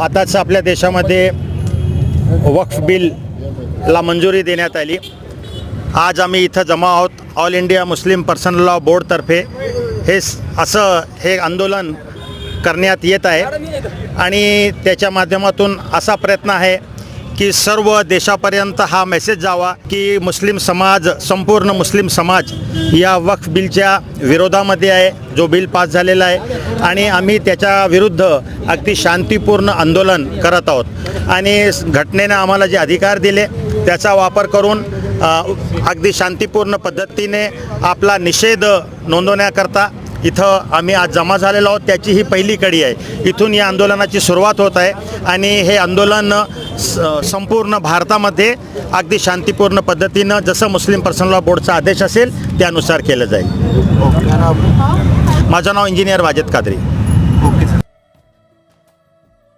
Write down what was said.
आताच आपल्या देशामध्ये वक्फ बिलला मंजुरी देण्यात आली. आज आम्ही इथं जमा आहोत. All India Muslim personal law बोर्डतर्फे हे असं हे आंदोलन करण्यात येत आहे. आणि त्याच्या माध्यमातून असा प्रयत्न आहे की सर्व देशापर्यंत हा मेसेज जावा की मुस्लिम समाज संपूर्ण मुस्लिम समाज या वक्फ बिलच्या विरोधामध्ये आहे जो बिल पास झालेला आहे. आणि आम्ही त्याच्या विरुद्ध अगदी शांतीपूर्ण आंदोलन करत आहोत. आणि घटनेनं आम्हाला जे अधिकार दिले त्याचा वापर करून अगदी शांतीपूर्ण पद्धतीने आपला निषेध नोंदवण्याकरता इथं आम्ही आज जमा झालेलो आहोत. त्याची ही पहिली कडी आहे. इथून या आंदोलनाची सुरुवात होत आहे आणि हे आंदोलन स- संपूर्ण भारतामध्ये अगदी शांतीपूर्ण पद्धतीनं जसं मुस्लिम पर्सनल लॉ बोर्डचा आदेश असेल त्यानुसार केलं जाईल. माझं नाव इंजिनियर वाजेद कादरी.